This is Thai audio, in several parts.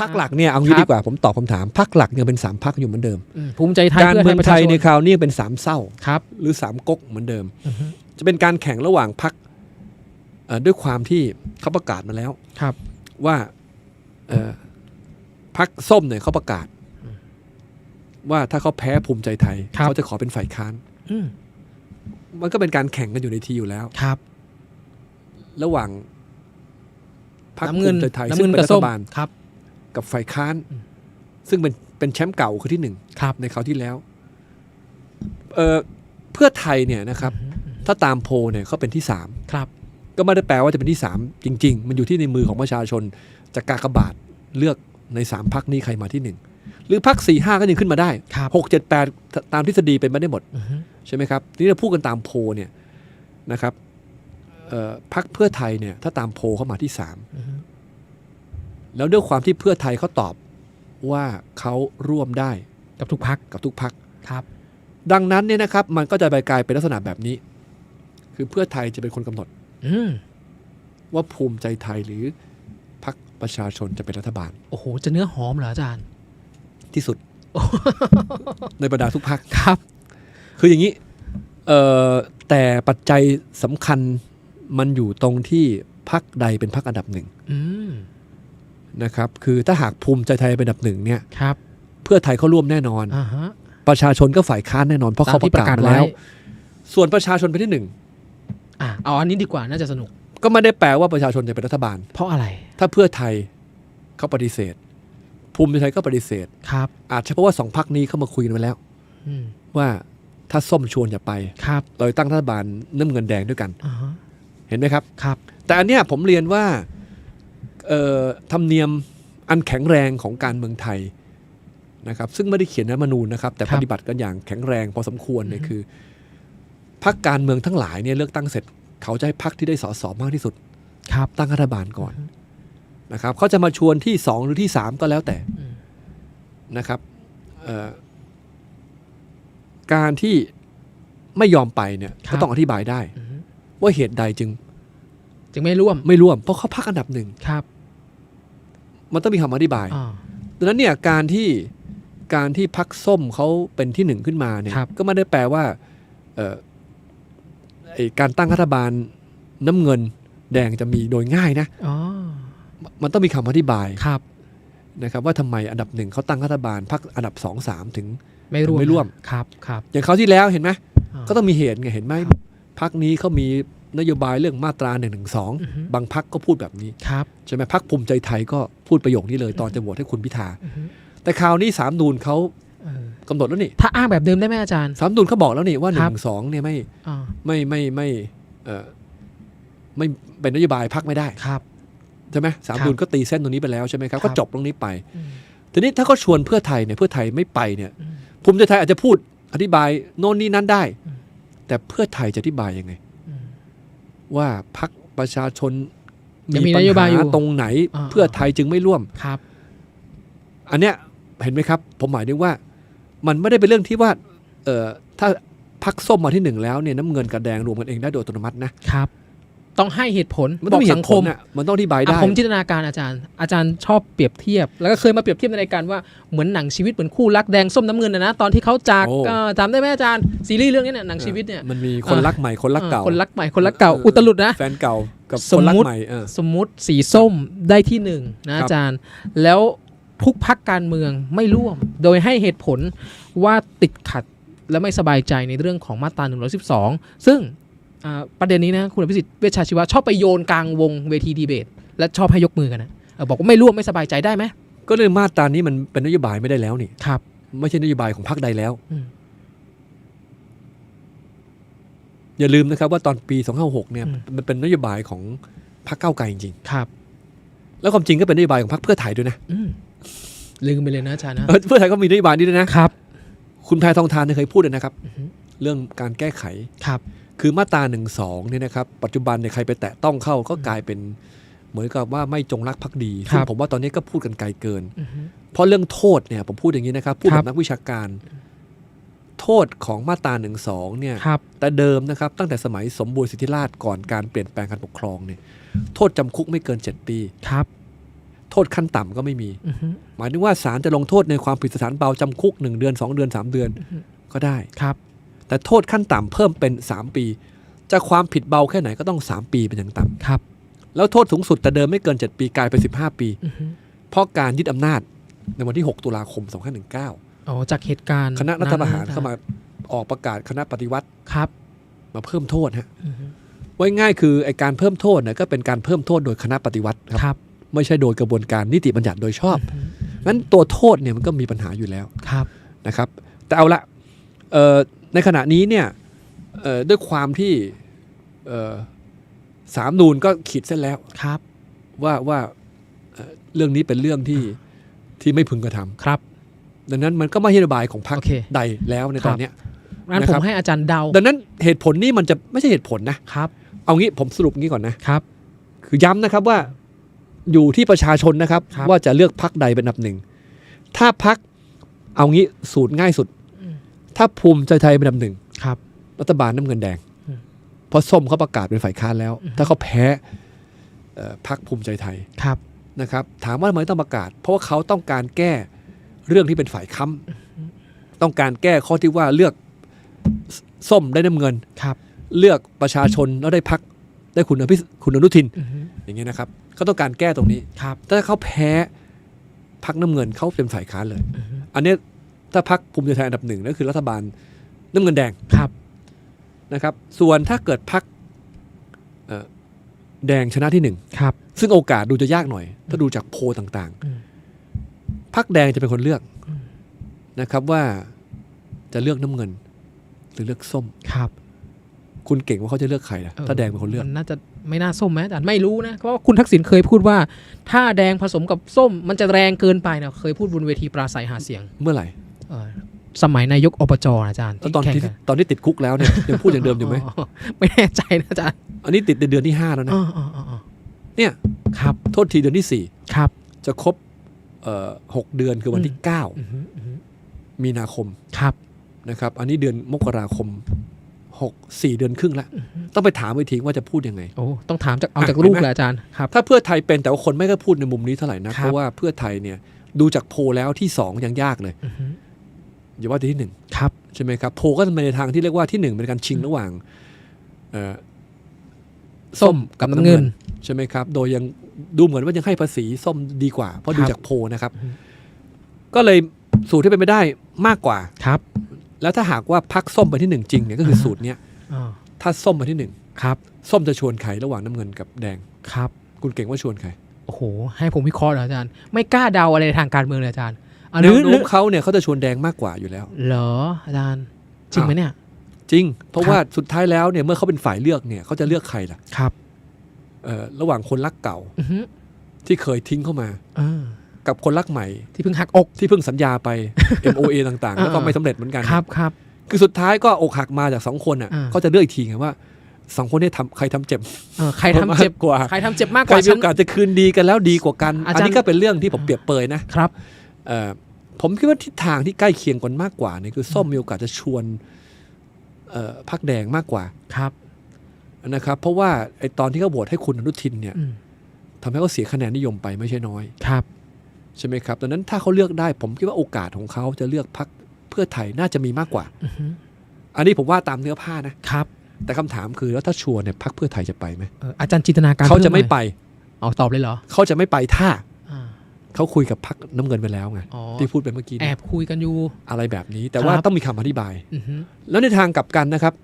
พักหลักเนี่ยเอางี้ครับดีกว่าผมตอบคำถามพักหลักยังเป็นสามพักอยู่เหมือนเดิมอืมภูมิใจไทยการพื่เมืองประไทชายชในคราวนี้เป็นสามเศร้าครับหรือสามก๊กเหมือนเดิมอือฮึจะเป็นการแข่งระหว่างพักด้วยความที่เขาประกาศมาแล้วครับ ว่าเอ่อพักส้มเนี่ยเขาประกาศ ว่าถ้าเขาแพ้ภูมิใจไทยครับเขาจะขอเป็นฝ่ายค้านอืมมันก็เป็นการแข่งกันอยู่ในทีอยู่แล้วครับ ระหว่างพรรคน้ำภูเงินมิใจไทยน้ำซึ่เงิงนเป็นกับรัส้ฐมบาลครับ กับฝ่ายค้านอืมซึ่งเป็นเป็นแชมป์เก่าคือที่หนึ่งครับในคราวที่แล้วเอ่อเพื่อไทยเนี่ยนะครับอืมถ้าตามโพลเนี่ยเขาเป็นที่สามครับก็ไม่ได้แปลว่าจะเป็นที่สามจริง ๆ มันอยู่ที่ในมือของประชาชนจะกากบาทเลือกในสามพักนี้ใครมาที่หนึ่งหรือพักสี่ห้าก็ยังขึ้นมาได้ครับหกเจ็ดแปดตามทฤษฎีเป็นไปได้หมดอือฮึใช่ไหมครับทีนี้เราพูดกันตามโพลเนี่ยนะครับเอ่อพักเพื่อไทยเนี่ยถ้าตามโพลเข้ามาที่สามอือฮึ แล้วด้วยความที่เพื่อไทยเขาตอบว่าเขาร่วมได้กับทุกพักกับทุกพักครับ ดังนั้นเนี่ยนะครับ มันก็จะไปกลายเป็นลักษณะแบบนี้ คือเพื่อไทยจะเป็นคนกำหนด อืมว่าภูมิใจไทยหรือพักประชาชนจะเป็นรัฐบาล โอ้โห จะเนื้อหอมเหรออาจารย์ ที่สุด ในบรรดาทุกพักครับ คืออย่างนี้เอ่อแต่ปัจจัยสำคัญมันอยู่ตรงที่พักใดเป็นพักอันดับหนึ่งอืม นะครับคือถ้าหากภูมิใจไทยเป็นอันดับหนึ่งเนี่ยครับ เพื่อไทยเขาร่วมแน่นอน อ่าฮะประชาชนก็ฝ่ายค้านแน่นอน เพราะเขาประกาศมาแล้ว ส่วนประชาชนเป็นที่หนึ่งอ่าเอาอันนี้ดีกว่าน่าจะสนุก ก็ไม่ได้แปลว่าประชาชนจะเป็นรัฐบาล เพราะอะไรถ้าเพื่อไทยเขาปฏิเสธ ภูมิใจไทยก็ปฏิเสธ ครับ อาจจะเพราะว่าสองพักนี้เข้ามาคุยกันมาแล้ว อืมว่าถ้าส้มชวนอย่าไป ครับเราจะตั้งรัฐบาลน้ำเงินแดงด้วยกัน อ่าฮะเห็นไหมครับ ครับ แต่อันเนี้ยผมเรียนว่าเอ่อ ธรรมเนียมอันแข็งแรงของการเมืองไทยนะครับ ซึ่งไม่ได้เขียนในรัฐธรรมนูญนะครับ แต่ครับปฏิบัติกันอย่างแข็งแรงพอสมควรเนี่ยอือฮึคือพรรคการเมืองทั้งหลายเนี่ยเลือกตั้งเสร็จ เขาจะให้พรรคที่ได้สสมากที่สุดครับตั้งรัฐบาลก่อนนะครับเขาจะมาชวนที่สองหรือที่สามก็แล้วแต่อืมนะครับเอ่อการที่ไม่ยอมไปเนี่ยก็ต้องอธิบายได้อืมว่าเหตุใดจึง จึงไม่ร่วมไม่ร่วม เพราะเขาพักอันดับหนึ่งครับ มันต้องมีคำอธิบายอ่าดังนั้นเนี่ยการที่การที่พักส้มเขาเป็นที่หนึ่งขึ้นมาเนี่ยครับก็ไม่ได้แปลว่าเอ่อไอ้การตั้งรัฐบาลน้ำเงินแดงจะมีโดยง่ายนะอ๋อมันต้องมีคำอธิบายครับนะครับว่าทำไมอันดับหนึ่งเขาตั้งรัฐบาลพักอันดับสองสามถึงไม่ร่วมไม่ร่วมครับครับอย่างเขาวที่แล้วเห็นไหมาก็ต้องมีเหตุไงเห็นไหมพักนี้เขามี นโยบายเรื่องมาตราหนึ่งหนึ่งสองอือฮึบางพักก็พูดแบบนี้ครับใช่ไหมพักภูมิใจไทยก็พูดประโยคนี้เลยตอนจะโหวตให้คุณพิธาอือฮึแต่คราวนี้สามนูนเขาเออกำหนดแล้วนี่ ถ้าอ้างแบบเดิมได้ไหมอาจารย์สามนูนเขาบอกแล้วนี่ว่าหครันึ่บงสองเนี่ยไม่อ่าไม่ไม่ไม่เออไม่เป็นนโยบายพักไม่ได้ครับใช่ไหมสามครับนูนก็ตีเส้นตรงนี้ไปแล้วใช่ไหมครับครับก็จบตรงนี้ไปอืมทีนี้ถ้าเขาชวนเพื่อไทยเนี่ยเพื่อไทยไม่ไปเนี่ยอืมภูมิใจไทยอาจจะพูดอธิบายโน่นนี่นั่นได้อืมแต่เพื่อไทยจะอธิบายยังไงอืม ว่าพักประชาชนยังมีปัญนโยบายอยู่หาตรงไหนอ่าเพื่อไทยจึงไม่ร่วมครับ อันเนี้ยเห็นไหมครับ ผมหมายถึงว่า มันไม่ได้เป็นเรื่องที่ว่า เอ่อถ้าพักส้มมาที่หนึ่งแล้วเนี่ยน้ำเงินกับแดงรวมกันเองได้โดยอัตโนมัตินะครับ ต้องให้เหตุผลมันบต้อองกมีเหสังตุคผลมน่ะมันต้องอธิบายอะได้ผมจินตนาการอาจารย์ อาจารย์ชอบเปรียบเทียบ แล้วก็เคยมาเปรียบเทียบในรายการว่าเหมือนหนังชีวิตเหมือนคู่รักแดงส้มน้ำเงินนะนะตอนที่เขาจากโอ้เอ่อจำได้ไหมอาจารย์ซีรีส์เรื่องนี้เนี่ยหนังชีวิตเนี่ยมันมีคนรักใหม่คนรักเก่าเออคนรักใหม่คนรักเก่าอุตลุดนะแฟนเก่ากับสคมนรักมุติใหม่เออสมมุติสีส้มได้ที่หนึ่งนะครับอาจารย์ แล้วทุกพักการเมืองไม่ร่วม โดยให้เหตุผลว่าติดขัดและไม่สบายใจในเรื่องของมาตรา112 ซึ่งอ่า ประเด็นนี้นะคุณอภิสิทธิ์เวชชาชีวะชอบไปโยนกลางวงเวทีดีเบต และชอบให้ยกมือกันนะเออบอกว่าไม่ร่วมไม่สบายใจได้ไหมก็เลยมาตรานี้มันเป็นนโยบายไม่ได้แล้วนี่ครับ ไม่ใช่นโยบายของพรรคใดแล้วอืมอย่าลืมนะครับว่าตอนปี 256เนี่ยอืมมันเป็นนโยบายของพรรคก้าวไกลจริงครับๆแล้วความจริงก็เป็นนโยบายของพรรคเพื่อไทยด้วยนะอืมลืมไปเลยนะอาจารย์นะเออเพื่อไทยก็มีนโยบายนี้ด้วยนะครับ คุณแพทองทานเนี่ยเคยพูดเลยนะครับอือฮึเรื่องการแก้ไขครับ คือมาตราหนึ่งสองเนี่ยนะครับปัจจุบันเนี่ยใครไปแตะต้องเข้าก็กลายเป็นเหมือนกับว่าไม่จงรักภักดีครับซึ่งผมว่าตอนนี้ก็พูดกันไกลเกินอือฮึเพราะเรื่องโทษเนี่ยผมพูดอย่างนี้นะครับพูดครัแบบบนักวิชาการ โทษของมาตราหนึ่งสองเนี่ยครับแต่เดิมนะครับตั้งแต่สมัยสมบูรณ์สิทธิราชย์ก่อนการเปลี่ยนแปลงการปกครองเนี่ยโทษจำคุกไม่เกิน7ปีครับแโทษขั้นต่ำก็ไม่มีอือฮึหมายถึงว่าศาลจะลงโทษในความผิดสถานเบาจำคุก1เดือน2เดือน3เดือนอือฮึก็ได้ครับ แต่โทษขั้นต่ำเพิ่มเป็น 3 ปี จะความผิดเบาแค่ไหนก็ต้อง 3 ปีเป็นอย่างต่ำครับ แล้วโทษสูงสุดแต่เดิมไม่เกิน 7 ปีกลายเป็น15 ปีอือฮึเพราะการยึดอำนาจในวันที่ 6 ตุลาคม 2519อ๋อจากเหตุการณ์ คณะรัฐประหารนั้นเข้ามาออกประกาศคณะปฏิวัติครับ มาเพิ่มโทษฮะอือฮึไว้ง่ายคือไอการเพิ่มโทษเนี่ยก็เป็นการเพิ่มโทษโดยคณะปฏิวัติครับครับไม่ใช่โดยกระบวนการนิติบัญญัติโดยชอบอือฮึงั้นตัวโทษเนี่ยมันก็มีปัญหาอยู่แล้วครับนะครับ แต่เอาละเอ่อ ในขณะนี้เนี่ยเอ่อด้วยความที่เอ่อสามนูนก็ขีดเส้นแล้วครับ ว่าว่าเอ่อเรื่องนี้เป็นเรื่องที่ที่ไม่พึงกระทำครับ ดังนั้นมันก็ไม่ใช่นโยบายของพรรคโอเคใดแล้วในตอนเนี้ยงั้นนะผครัมบให้อาจารย์เดา ดังนั้นเหตุผลนี่มันจะไม่ใช่เหตุผลนะครับ เอางี้ผมสรุปงี้ก่อนนะครับ คือย้ำนะครับว่าอยู่ที่ประชาชนนะครับครับว่าจะเลือกพักใดเป็นอันดับหนึ่ง ถ้าพักเอางี้สูตรง่ายสุดอืม ถ้าภูมิใจไทยเป็นอันดับหนึ่งครับ รัฐบาลน้ำเงินแดงอืมเพราะส้มเขาประกาศเป็นฝ่ายค้านแล้วอืมถ้าเขาแพ้เอ่อพักภูมิใจไทยครับนะครับ ถามว่าทำไมต้องประกาศ เพราะว่าเขาต้องการแก้เรื่องที่เป็นฝ่ายค้ำต้องการแก้ข้อที่ว่าเลือกสส้มได้น้ำเงินครับ เลือกประชาชนแล้วได้พักได้คุณอภิสคุณอนุทินอือฮึอย่างเงี้ยนะครับเขาต้องการแก้ตรงนี้ครับถ้าเขาแพ้พักน้ำเงินเขาเป็นฝ่ายค้านเลยอือฮึอันเนี้ย ถ้าพักภูมิใจไทยอันดับหนึ่งนั่นคือรัฐบาลน้ำเงินแดงครับนะครับ ส่วนถ้าเกิดพักแดงชนะที่หนึ่งครับ ซึ่งโอกาสดูจะยากหน่อย ถ้าดูจากโพลต่างอืมๆพักแดงจะเป็นคนเลือกอืมนะครับว่าจะเลือกน้ำเงิน หรือเลือกส้มครับ คุณเก่งว่าเขาจะเลือกใครนะเออถ้าแดงเป็นคนเลือกมันน่าจะไม่น่าส้มไหมอาจารย์ไม่รู้นะเพราะว่าคุณทักษิณเคยพูดว่า ถ้าแดงผสมกับส้ม มันจะแรงเกินไปนะเคยพูดบนเวทีปราศัยหาเสียง เมื่อไหร่เออ สมัยนายกอบจอาจารย์แล้วตอนที่แข่งกัตอนที่ติดคุกแล้วเนี่ยยังพูดอย่างเดิมอยู่ไหมอ๋อไม่แน่ใจนะอาจารย์ อันนี้ติดในเดือนที่ห้าแล้วนะอ๋ออ๋ออ๋ออ๋อเนี่ยครับโทษทีเดือนที่สี่ครับ จะครบเอ่อหกเดือนคือวันที่อือฮึอือฮึ9มีนาคมครับนะครับ อันนี้เดือนมกราคมหกสี่เดือนครึ่งละอือฮึต้องไปถามไปทีว่าจะพูดยังไงโอ้ต้องถามจากเอาอะจากลูกเห็นไหมเลยอาจารย์ครับถ้าเพื่อไทยเป็นแต่ว่าคนไม่ก็พูดในมุมนี้เท่าไหร่นะครับเพราะว่าเพื่อไทยเนี่ยดูจากโพลแล้วที่สองยังยากเลย อือฮึอย่าว่าแต่ที่หนึ่งครับใช่ไหมครับโพลก็จะไปในทางที่เรียกว่าที่หนึ่งเป็นการชิงระหว่างเอ่อส้มกับน้ำเงินใช่ไหมครับ โดยยังดูเหมือนว่ายังให้ภาษีส้มดีกว่า เพราะดูครับจากโพลนะครับอืมก็เลยสูตรที่เป็นไปได้มากกว่าครับ แล้วถ้าหากว่าพักส้มไปที่หนึ่งจริงเนี่ยก็คืออ่าฮะสูตรเนี้ยอ๋อถ้าส้มไปที่หนึ่งครับ ส้มจะชวนใครระหว่างน้ำเงินกับแดงครับ คุณเก่งว่าชวนใครโอ้โห ให้ผมวิเคราะห์เหรออาจารย์ ไม่กล้าเดาอะไรในทางการเมืองเลยอาจารย์อะ หแนรือวหโน้รืมอเขาเนี่ยเขาจะชวนแดงมากกว่าอยู่แล้ว เหรออาจารย์จริงไหมเนี่ย จริง เพราะครับว่าสุดท้ายแล้วเนี่ยเมื่อเขาเป็นฝ่ายเลือกเนี่ยเขาจะเลือกใครล่ะครับเอ่อระหว่างคนรักเก่าอือฮึที่เคยทิ้งเข้ามาเออกับคนรักใหม่ ที่เพิ่งหักอกที่เพิ่งสัญญาไป MOA ต่างๆ แล้วก็อ่าไม่สำเร็จเหมือนกันครับครับคือสุดท้ายก็อกหักมาจากสองคนอะอ่าก็จะเลือกอีกทีไงว่าสองคนนี้ทำใครทำเจ็บเออใครทำเจ็บมากกว่าใครทำเจ็บมากกใครว่ามีฉัโอนกาสจะคืนดีกันแล้วดีกว่ากันอาจารย์อันนี้ก็เป็นเรื่องที่ผมเปรียบเปรยนะครับเอ่อ ผมคิดว่าทิศทางที่ใกล้เคียงกันมากกว่าเนี่ยคือส้มมีโอกาสจะชวนเอ่อพักแดงมากกว่าครับนะครับ เพราะว่าไอตอนที่เขาโหวตให้คุณอนุทินเนี่ยอืมทำให้เขาเสียคะแนนนิยมไปไม่ใช่น้อยครับใช่ไหมครับดังนั้นถ้าเขาเลือกได้ ผมคิดว่าโอกาสของเขาจะเลือกพักเพื่อไทยน่าจะมีมากกว่าอือฮึอันนี้ผมว่าตามเนื้อผ้านะครับ แต่คำถามคือแล้วถ้าชวนเนี่ยพักเพื่อไทยจะไปไหมเอออาจารย์จินตนาการเขาจะไม่พิ่หน่ไปอยเอาตอบเลยเหรอเขาจะไม่ไปถ้าอ่า เขาคุยกับพักน้ำเงินไปแล้วไงอ๋อที่พูดไปเมื่อกี้แอเนี่ยบคุยกันอยู่อะไรแบบนี้ แต่ว่าครับต้องมีคำอธิบายอือฮึแล้วในทางกลับกันนะครับ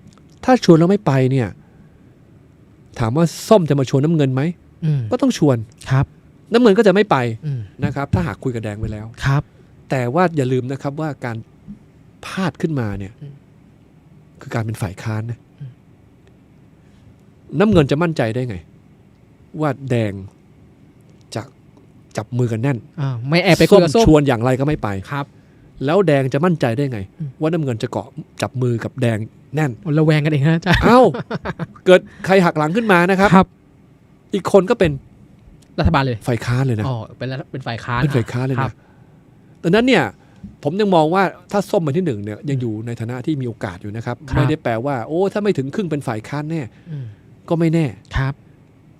ถ้าชวนแล้วไม่ไปเนี่ย ถามว่าส้มจะมาชวนน้ำเงินไหมอืมก็ต้องชวนครับ น้ำเงินก็จะไม่ไปอืมนะครับ ถ้าหากคุยกับแดงไปแล้วครับ แต่ว่าอย่าลืมนะครับว่าการพลาดขึ้นมาเนี่ยอืมคือการเป็นฝ่ายค้านนะอืมน้ำเงินจะมั่นใจได้ไง ว่าแดงจะ จับมือกันแน่นอ่าไม่แอบไปคุส้ยมกับส้มชวนอย่างไรก็ไม่ไปครับ แล้วแดงจะมั่นใจได้ไงอืมว่าน้ำเงินจะเกาะจับมือกับแดงแน่นระแวงกันเองนะอาจารย์เอ้าเกิดใครหักหลังขึ้นมานะครับครับ อีกคนก็เป็นรัฐบาลเลยฝ่ายค้านเลยนะอ๋อเป็นรัฐเป็นฝ่ายค้านเป็นฝ่ายค้านเลยครันะบดังนั้นเนี่ยผมยังมองว่าถ้าส้มมาที่หนึ่งเนี่ยยังอยู่ในฐานะที่มีโอกาสอยู่นะครับครับไม่ได้แปลว่า โอ้ถ้าไม่ถึงครึ่งเป็นฝ่ายค้านแน่อืมก็ไม่แน่ครับ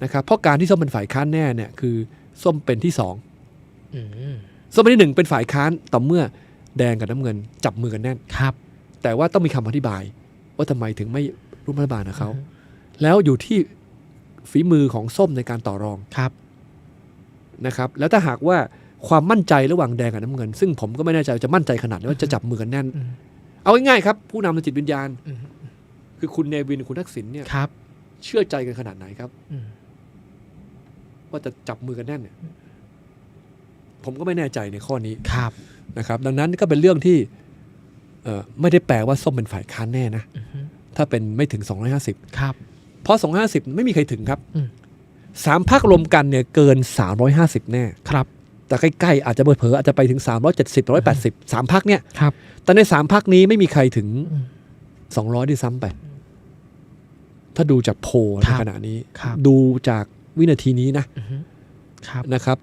นะครับ เพราะการที่ส้มเป็นฝ่ายค้านแน่เนี่ยคือ ส้มเป็นที่สองอืมส้มอันที่หนึ่งเป็นฝ่ายค้านต่อเมื่อแดงกับน้ำเงินจับมือกันแน่นครับ แต่ว่าต้องมีคำอธิบาย ว่าทำไมถึงไม่ร่วมรัฐบาลกับเขาแล้วอยู่ที่ฝีมือของส้มในการต่อรองครับนะครับ แล้วถ้าหากว่าความมั่นใจระหว่างแดงกับน้ำเงิน ซึ่งผมก็ไม่แน่ใจว่าจะมั่นใจขนาดไหนว่าจะจับมือกันแน่นอืมเอาง่ายๆครับ ผู้นำในจิตวิญญาณอืมคือคุณเนวินคุณทักษิณเนี่ยครับเชื่อใจกันขนาดไหนครับอืม ว่าจะจับมือกันแน่นเนี่ยผมก็ไม่แน่ใจในข้อนี้ครับนะครับ ดังนั้นก็เป็นเรื่องที่เอ่อไม่ได้แปลว่าส้มเป็นฝ่ายค้านแน่นะอืมถ้าเป็นไม่ถึง 250 ครับ เพราะ 250 ไม่มีใครถึงครับอืมสามพักรวมกันเนี่ยเกิน 350 แน่ครับ แต่ใกล้ๆ อาจจะเผลอๆอาจจะไปถึง 370 180 สามพักเนี่ยครับ แต่ในสามพักนี้ไม่มีใครถึงอืม200ด้วยซ้ำไป ถ้าดูจากโพลในครับขณะนี้ครับดูจาก วินาทีนี้นะอืมครับนะครับ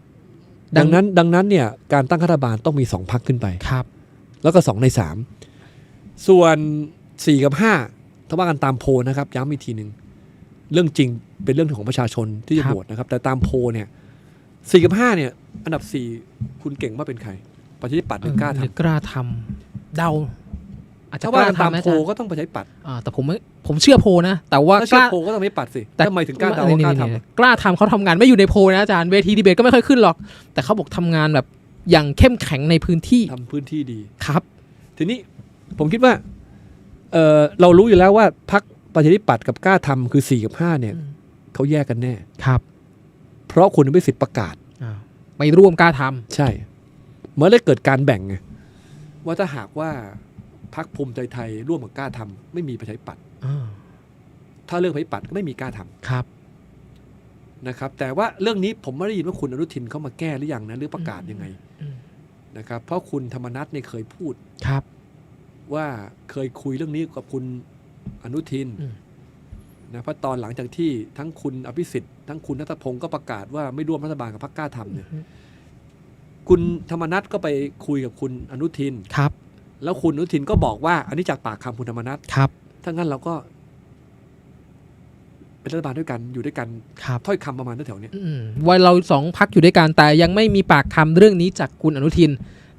ดัดังงนั้นดังนั้นเนี่ยการตั้งรัฐบาลต้องมีสองพักขึ้นไปครับ แล้วก็สองในสามส่วนสี่กับห้าถ้าว่ากันตามโพลนะครับย้ำอีกทีหนึ่งเรื่องจริงเป็นเรื่องของประชาชนที่จะครับโหวตนะครับ แต่ตามโพลเนี่ยสี่กับห้าเนี่ย อันดับสี่คุณเก่งว่าเป็นใครประชาธิปัตย์หรือกล้าหรือทำกล้าทำเดา อาจจะถ้ากว่าล้ากันตามทำนะโพลอาจารย์ก็ต้องประชาธิปัตย์อ่าแต่ผมไม่ผมเชื่อโพลนะ แต่ว่าถ้ากเชื่อล้าโพลก็ต้องประชาธิปัตย์สิแต่ทำไมถึงกล้าเดาว่ากล้าทำนี่อะๆๆกล้าทำเขาทำงานไม่อยู่ในโพลนะอาจารย์เวทีดีเบตก็ไม่ค่อยขึ้นหรอก แต่เขาบอกทำงานแบบอย่างเข้มแข็งในพื้นที่ทำพื้นที่ดีครับ ทีนี้ผมคิดว่าเออเรารู้อยู่แล้วว่าพักประชาธิปัตย์กับกล้าทำคือสี่กับห้าเนี่ยอืมเขาแยกกันแน่ครับ เพราะคุณไม่สิทธิ์ประกาศอ่าไม่ร่วมกล้าทำใช่เมื่อได้เกิดการแบ่งไงว่าถ้าหากว่า พักภูมิใจไทยร่วมกับกล้าทำไม่มีประชาธิปัตย์อ่าถ้าเลือกประชาธิปัตย์ก็ไม่มีกล้าทำครับนะครับ แต่ว่าเรื่องนี้ผมไม่ได้ยินว่าคุณอนุทินเขามาแก้หรือยังนะหรือประกาศยังไงอืมนะครับ เพราะคุณธรรมนัฐเนี่ยเคยพูดครับ ว่าเคยคุยเรื่องนี้กับคุณอนุทินอืมนะเพราะตอนหลังจากที่ทั้งคุณอภิสิทธิ์ทั้งคุณนัทพงศ์ก็ประกาศว่าไม่ร่วมรัฐบาลกับพรรคกล้าทำเนี่ย คุณธรรมนัฐก็ไปคุยกับคุณอนุทินครับ แล้วคุณอนุทินก็บอกว่า อันนี้จากปากคำคุณธรรมนัฐครับ ถ้างั้นเราก็ เป็นรัฐบาลด้วยกันอยู่ด้วยกันครับ ถ้อยคำประมาณแถวๆเนี้ยอืมว่าเราสองพักอยู่ด้วยกันแต่ยังไม่มีปากคำเรื่องนี้จากคุณอนุทิน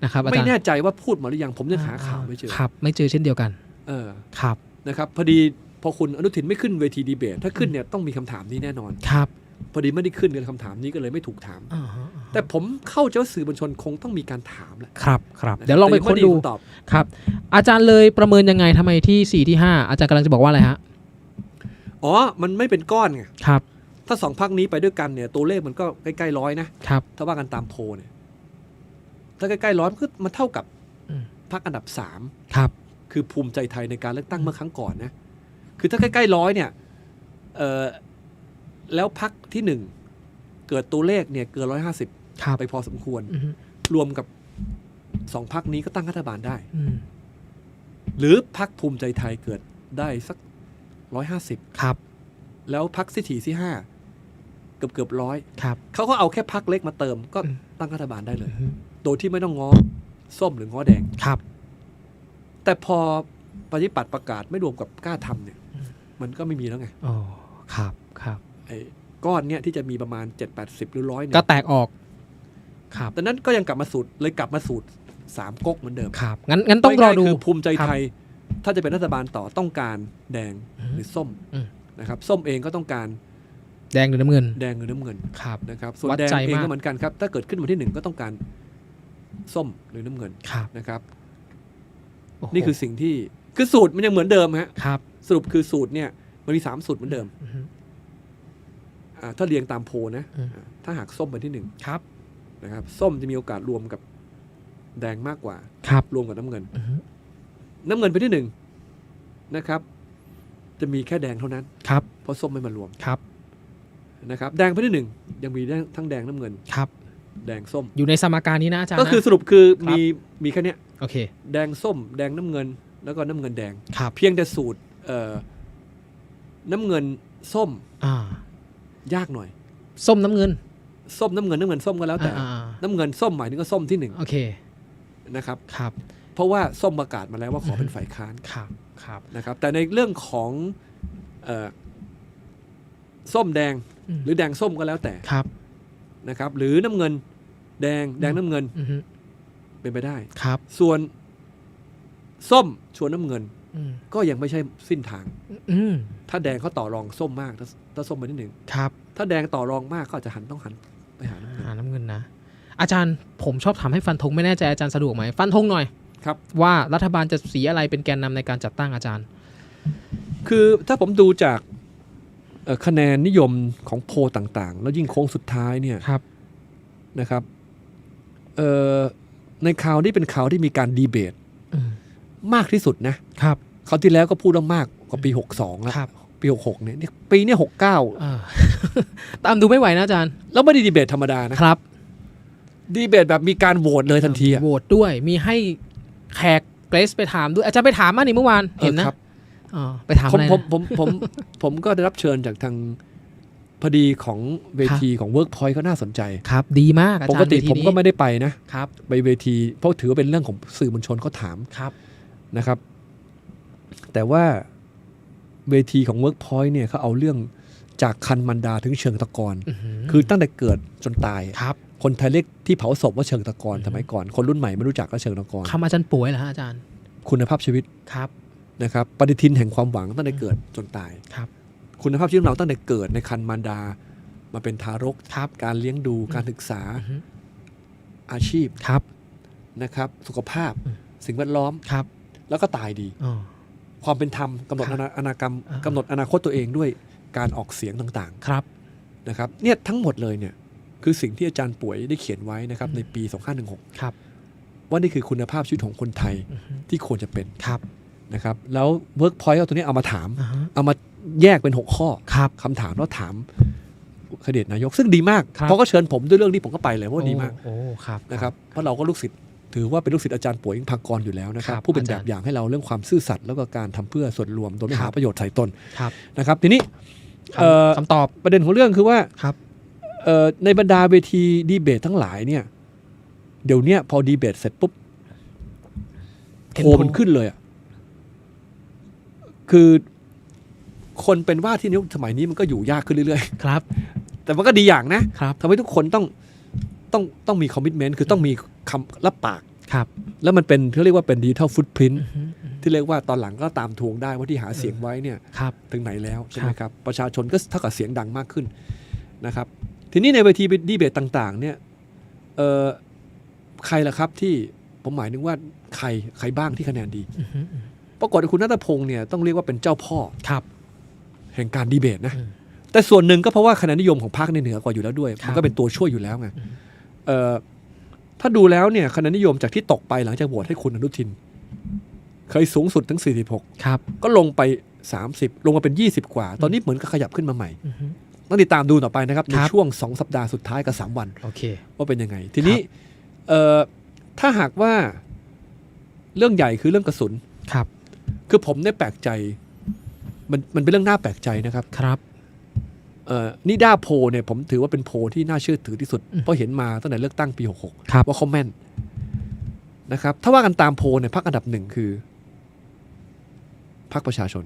นะครับอาไม่จารย์แน่ใจว่าพูดมาหรือยังผมยังหาข่าวไม่เจอครับ ไม่เจอเช่นเดียวกัน เออครับ นะครับพอดีพอคุณอนุทินไม่ขึ้นเวทีดีเบต ถ้าขึ้นเนี่ยต้องมีคำถามนี้แน่นอน ครับพอดีไม่ได้ขึ้นกันคำถามนี้ก็เลยไม่ถูกถาม อ่าฮะ แต่ผมเข้าใจว่าสื่อมวลชนคงต้องมีการถามแหละครับครับเดี๋ยวลองไปค้นดูแต่ยังม่มีำตอบครับอาจารย์เลยประเมินยังไงทำไมที่สี่ที่ห้าอาจารย์กำลังจะบอกว่าอะไรฮะอ๋อ มันไม่เป็นก้อนไงครับ ถ้าสองพักนี้ไปด้วยกันเนี่ย ตัวเลขมันก็ใกล้ๆร้อยนะครับถ้าว่ากันตามโพลเนี่ย ถ้าใกล้ๆร้อยมันก็มันเท่ากับอืมพักอันดับสามครับ คือภูมิใจไทยในการเลือกตั้งเมื่อครั้งก่อนนะคือถ้าใกล้ๆร้อยเนี่ยเออแล้วพักที่หนึ่งเกิดตัวเลขเนี่ยเกินร้อยห้าสิบครับ ไปพอสมควรอืมรวมกับสองพักนี้ก็ตั้งรัฐบาลได้อืมหรือพักภูมิใจไทยเกิดได้สักร้อยห้าสิบครับ แล้วพักสิถีที่ห้าเกือบเกือบร้อยครับเขาก็เอาแค่พักเล็กมาเติม ก็อืมตั้งรัฐบาลได้เลยอืมโดยที่ไม่ต้องง้อส้มหรือง้อแดงครับ แต่พอปฏิปัติประกาศไม่รวมกับกล้าทำเนี่ยอืมมันก็ไม่มีแล้วไงอ๋อครับครับไอ้ก้อนเนี่ยที่จะมีประมาณ7 8 0หรือร้อยเนี่ก็ยแตกออก ครับดังนั้นก็ยังกลับมาสูตรเลยกลับมาสูตรสามก๊กเหมือนเดิมครับงั้นงั้นต้องรอดูง่ายๆคือภูมิใจไทย ถ้าจะเป็นรัฐบาลต่อต้องการแดงอืมหรือส้มอืมนะครับ ส้มเองก็ต้องการแดงหรือน้ำเงิน แดงหรือน้ำเงินครับนะครับ ส่วนวัดแดงใจเองมากก็เหมือนกันครับ ถ้าเกิดขึ้นวันที่หนึ่งก็ต้องการส้มหรือน้ำเงินครับนะครับโอ้โหนี่คือสิ่งที่คือสูตรมันยังเหมือนเดิมฮะครับ สรุปคือสูตรเนี่ย มันมีสามสูตรเหมือนเดิมอืมอ่าถ้าเรียงตามโพลนะอืมอ่าถ้าหากส้มเป็นที่หนึ่งครับ นะครับ ส้มจะมีโอกาสรวมกับแดงมากกว่า ครับ รวมกับน้ำเงิน อืมน้ำเงินเป็นที่หนึ่งนะครับ จะมีแค่แดงเท่านั้น ครับ เพราะส้มไม่มารวมครับ นะครับ แดงเป็นที่หนึ่งยังมีทั้งแดงน้ำเงิน ครับ แดงส้ม อยู่ในสมการนี้นะอาจารย์ก็คือนะสรุปคือครับ มีมีแค่เนี้ยโอเค แดงส้ม แดงน้ำเงิน แล้วก็น้ำเงินแดง ครับ เพียงแต่สูตรเอ่อน้ำเงินส้มอ่า ยากหน่อย ส้มน้ำเงิน ส้มน้ำเงินน้ำเงินส้มก็แล้วแต่อ่าอ่า น้ำเงินส้มหมายถึงก็ส้มที่หนึ่งโอเค นะครับ ครับ เพราะว่าส้มประกาศมาแล้วว่าขอเป็นฝ่ายค้านครับ ครับ นะครับ แต่ในเรื่องของเออส้มแดงอืม หรือแดงส้มก็แล้วแต่ครับ นะครับ หรือน้ำเงินแดงแดงน้ำเงินอือฮึเป็นไปได้ ครับ ส่วนส้มชวนน้ำเงิน อืมก็ยังไม่ใช่สิ้นทาง อืมถ้าแดงเขาต่อรองส้มมากถ้าถ้าส้มไปนิดหนึ่งครับ ถ้าแดงต่อรองมากก็อาจจะหันต้องหัน ไปหาน้ำเงินหาน้ำเงินนะ อาจารย์ผมชอบถามให้ฟันธงไม่แน่ใจอาจารย์สะดวกไหมฟันธงหน่อยครับว่ารัฐบาลจะสีอะไรเป็นแกนนำในการจัดตั้งอาจารย์ คือถ้าผมดูจากเอ่อคะแนนนิยมของโพลต่างๆ แล้วยิ่งโค้งสุดท้ายเนี่ยครับนะครับเอ่อในข่าวนี้เป็นข่าวที่มีการดีเบตอืมมากที่สุดนะครับคราวที่แล้วก็พูดว่ามากกว่าปี 62แล้ว ครับปี66เนี่ยนี่ปีเนี้69เออตามดูไม่ไหวนะอาจารย์ แล้วไม่ได้ดีเบตธรรมดานะครับ ดีเบตแบบมีการโหวตเลยทันทีอะโหวตด้วยมีให้แขกเกรซไปถามด้วยอาจารย์ไปถามมานี่เมื่อวานเห็นนะออครับอ๋อไปถามผมอะไรผมนะผมผมผมก็ได้รับเชิญจากทางพอดีของเวทีของ Workpoint ก็น่าสนใจครับ ดีมากอาปจารย์กติเวทีผมก็นี้ไม่ได้ไปนะครับไปเวทีเพราะถือว่าเป็นเรื่องของสื่อมวลชนเขาถามครับนะครับ แต่ว่า เวทีของ Workpoint เนี่ยเขาเอาเรื่องจากคันมันดาถึงเชิงตะกอนอื้อหือคือตั้งแต่เกิดจนตายครับคนไทยเรียกที่เผาศพว่าเชิงตะกอนอืมสมัยก่อน คนรุ่นใหม่ไม่รู้จักก็เชิงตะกอนคำอาจารย์ป่วยเหรอฮะอาจารย์ คุณภาพชีวิตครับนะครับปฏิทินแห่งความหวังตั้งแต่เกิดจนตายครับ คุณภาพชีวิตของเราตั้งแต่เกิดในคันมารดามาเป็นทารกครับการเลี้ยงดูการศึกษาอือหืออาชีพครับนะครับ สุขภาพอืมสิ่งแวดล้อมครับ แล้วก็ตายดีอ๋อ ความเป็นธรรมกำหนดครับอนาอนาคตอ่ากำหนดอนาคตตัวเองด้วยการออกเสียงต่างครับๆนะครับเนี่ยทั้งหมดเลยเนี่ยคือสิ่งที่อาจารย์ป่วยได้เขียนไว้นะครับอืมในปี 2516ครับว่านี่คือคุณภาพชีวิตของคนไทยอือหือที่ควรจะเป็นครับนะครับแล้ว Workpoint เอาตัวนี้เอามาถามอ่าฮะเอามาแยกเป็น 6 ข้อครับคำถามแล้วถามคเดตนายกซึ่งดีมากครับเพราะก็เชิญผมด้วยเรื่องนี้ผมก็ไปเลยเพราะว่าดีมากโอ้โอ้ครับนะครับเพราะเราก็ลูกศิษย์ ถือว่าเป็นลูกศิษย์อาจารย์ป่วยอิงพากรอยู่แล้วนะครับครับผู้เป็นอาแบจารบย์อย่างให้เราเรื่องความซื่อสัตย์แล้วก็การทำเพื่อส่วนรวมโดยไม่ครัหาบประโยชน์ใส่ตนครับนะครับทีนี้เอ่อคำตอบประเด็นของเรื่องคือว่าครับเอ่อในบรรดาเวทีดีเบตทั้งหลายเนี่ย เดี๋ยวเนี้ยพอดีเบตเสร็จปุ๊บโพลมันขึ้นเลยอะคือคนเป็นว่าที่นายกสมัยนี้มันก็อยู่ยากขึ้นเรื่อยครับๆแต่มันก็ดีอย่างนะครับทำให้ทุกคนต้อง ต้องต้องมีคอมมิชเมนต์คือต้องมีคำรับปากครับ แล้วมันเป็นเขาเรียกว่าเป็นดิจิทัลฟุตพิ้นอือหืออือหือที่เรียกว่าตอนหลังก็ตามทวงได้ว่าที่หาเสียงไว้เนี่ยครับถึงไหนแล้วใช่ไหมครับครับประชาชนก็เท่ากับเสียงดังมากขึ้นนะครับ ทีนี้ในเวทีดีเบตต่างๆ เนี่ยเอ่อใครล่ะครับที่ผมหมายถึงว่าใครใครบ้างที่คะแนนดีอือหืออือหือปรากฏว่าคุณนัทพงศ์เนี่ยต้องเรียกว่าเป็นเจ้าพ่อครับ แห่งการดีเบตนะอืมแต่ส่วนหนึ่งก็เพราะว่าคะแนนนิยมของพรรคในยเหนือกว่าอยู่แล้วด้วยครับมันก็เป็นตัวช่วยอยู่แล้วไงอืมเอ่อ ถ้าดูแล้วเนี่ยคะแนนนิยมจากที่ตกไปหลังจากโหวตให้คุณอนุทิน เคยสูงสุดถึง 46 ครับ ก็ลงไป 30 ลงมาเป็น 20 กว่า ตอนนี้เหมือนกับขยับขึ้นมาใหม่อือหือต้องติดตามดูต่อไปนะครับ ในครับช่วง 2 สัปดาห์สุดท้ายกับ 3 วันโอเคว่าเป็นยังไง ทีนี้เอ่อถ้าหากว่าเรื่องใหญ่คือเรื่องกระสุนครับ คือผมได้แปลกใจ มันมันเป็นเรื่องน่าแปลกใจนะครับครับเอ่อ นิด้าโพลเนี่ยผมถือว่าเป็นโพลที่น่าเชื่อถือที่สุดอืมเพราะเห็นมาตั้งแต่เลือกตั้งปี 66ครับว่าเขาแม่นนะครับ ถ้าว่ากันตามโพลเนี่ยพรรคอันดับหนึ่งคือพรรคประชาชน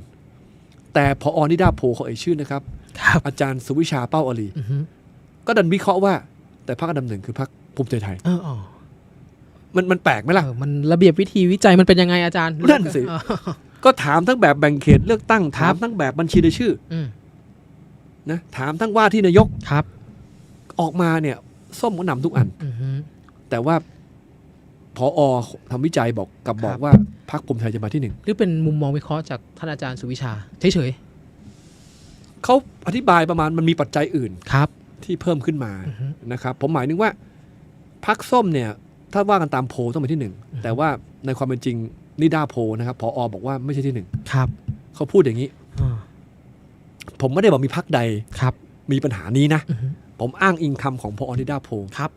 แต่พออนิด้าโพลเขาเอ่ยชื่อนะครับครับ อาจารย์สุวิชาเป้าอลีอือหือก็ดันวิเคราะห์ว่า แต่พรรคอันดับหนึ่งคือพรรคภูมิใจไทยเอออ๋อมันมันแปลกไหมล่ะเออมันระเบียบวิธีวิจัยมันเป็นยังไงอาจารย์นั่นสิเออก็ถามทั้งแบบแบ่งเขตเลือกตั้งครัถาบมทั้งแบบบัญชีรายชื่ออืม นะถามทั้งว่าที่นายกครับ ออกมาเนี่ย ส้มก็นำทุกอัน อือหือแต่ว่าพออทำวิจัยบอกกับบอกครับ ว่าพรรคภูมิใจไทยจะมาที่หนึ่งหรือเป็นมุมมองวิเคราะห์จากท่านอาจารย์สุวิชาเฉยเขาอธิบายประมาณมันมีปัจจัยอื่นๆครับ ที่เพิ่มขึ้นมาอือหือนะครับ ผมหมายถึงว่าพรรคส้มเนี่ย ถ้าว่ากันตามโพลต้องเป็นที่หนึ่งอืมแต่ว่าในความเป็นจริงนิด้าโพลนะครับพออบอกว่าไม่ใช่ที่หนึ่งครับ เขาพูดอย่างนี้อ่า ผมไม่ได้บอกมีพรรคใดครับ มีปัญหานี้นะอือหือผมอ้างอิงคำของพอนิด้าโพลครับ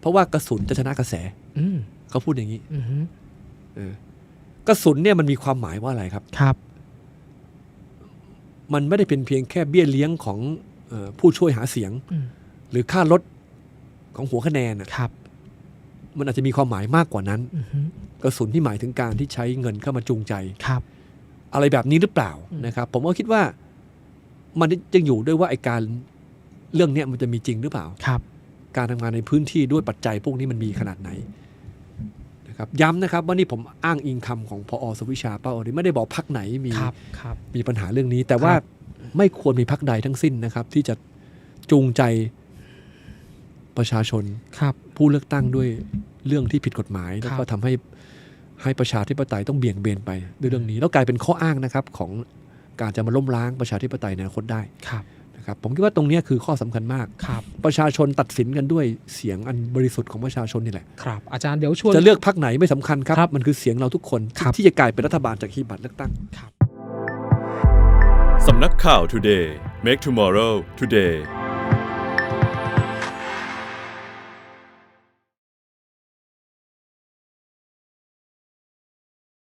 เพราะว่ากระสุนจะชนะกระแส อืมเขาพูดอย่างนี้อือหือเออกระสุนเนี่ยมันมีความหมายว่าอะไรครับครับ มันไม่ได้เป็นเพียงแค่เบี้ยเลี้ยงของเออผู้ช่วยหาเสียงอืมหรือค่ารถของหัวคะแนนน่ะครับ มันอาจจะมีความหมายมากกว่านั้นอือหือกระสุนที่หมายถึงการที่ใช้เงินเข้ามาจูงใจครับ อะไรแบบนี้หรือเปล่าอืมนะครับ ผมก็คิดว่า มันยังอยู่ด้วยว่าไอการเรื่องเนี้ยมันจะมีจริงหรือเปล่าครับ การทำงานในพื้นที่ด้วยปัจจัยพวกนี้มันมีขนาดไหนนะครับย้ำนะครับว่านี่ผมอ้างอิงคำของพอสวิชาเป้าอริไม่ได้บอกพักไหนมีครับครับมีปัญหาเรื่องนี้ แต่ว่าครับไม่ควรมีพักใดทั้งสิ้นนะครับ ที่จะจูงใจประชาชนครับผู้เลือกตั้งด้วยเรื่องที่ผิดกฎหมาย แล้วคก็รับทำให้ให้ประชาธิปไตยต้องเบี่ยงเบนไปด้วยเรื่องนี้ แล้วกลายเป็นข้ออ้างนะครับของ การจะมาล้มล้างประชาธิปไตยในอนาคตได้ครับนะครับผมคิดว่าตรงเนี้ยคือข้อสำคัญมากครับประชาชนตัดสินกันด้วยเสียงอันบริสุทธิ์ของประชาชนนี่แหละครับอาจารย์เดี๋ยวชวนจะเลือกพักไหนไม่สำคัญครับครับมันคือเสียงเราทุกคนครับที่จะกลายเป็นรัฐบาลจากขีบัตรเลือกตั้งครับสำนักข่าว Today Make Tomorrow Today